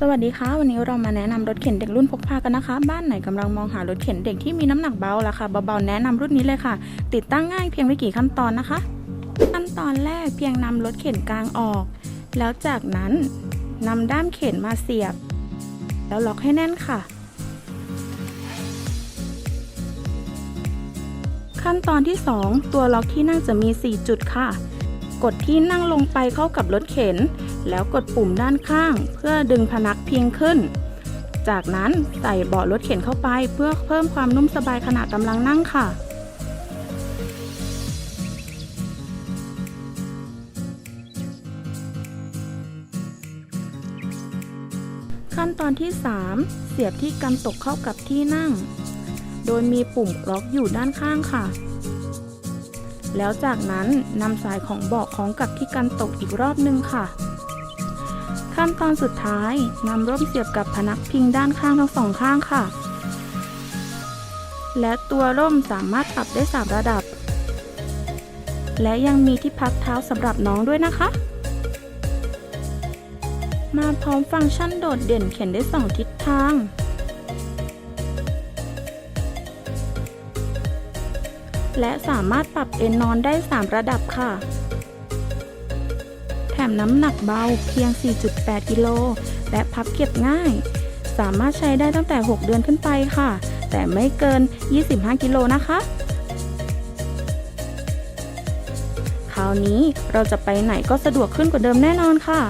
สวัสดีค่ะ วันนี้เรามาแนะนำรถเข็นเด็กรุ่นพกพากันนะคะ บ้านไหนกำลังมองหารถเข็นเด็กที่มีน้ำหนักเบาราคาเบาๆแนะนำรุ่นนี้เลยค่ะ ติดตั้งง่ายเพียงไม่กี่ขั้นตอนนะคะ ขั้นตอนแรกเพียงนำรถเข็นกลางออก แล้วจากนั้นนำด้ามเข็นมาเสียบ แล้วล็อกให้แน่นค่ะ ขั้นตอนที่ 2 ตัวล็อกที่นั่งจะมี 4 จุดค่ะ กดที่นั่งลงไปเข้ากับรถเข็น แล้วกดปุ่มด้านข้าง เพื่อดึงพนักพิงขึ้น จากนั้นใส่เบาะรถเข็นเข้าไปเพื่อเพิ่มความนุ่มสบายขณะกำลังนั่งค่ะขั้นตอนที่ 3 เสียบที่กันตกเข้ากับที่นั่ง โดยมีปุ่มล็อกอยู่ด้านข้างค่ะ แล้วจากนั้นนำสายของเบาะของกับที่กันตกอีกรอบนึงค่ะ ขั้นตอนสุดท้ายนำร่มเสียบกับพนักพิงด้านข้างทั้งสองข้างค่ะ และตัวร่มสามารถปรับได้ 3 ระดับ และยังมีที่พักเท้าสำหรับน้องด้วยนะคะ มาพร้อมฟังก์ชันโดดเด่นเข็นได้ 2 ทิศทาง และสามารถปรับเอนนอนได้ 3 ระดับค่ะ แถมน้ำหนักเบาเพียง 4.8 กิโล และพับเก็บง่าย สามารถใช้ได้ตั้งแต่ 6 เดือนขึ้นไปค่ะ แต่ไม่เกิน 25 กิโลนะคะ คราวนี้เราจะไปไหนก็สะดวกขึ้นกว่าเดิมแน่นอนค่ะ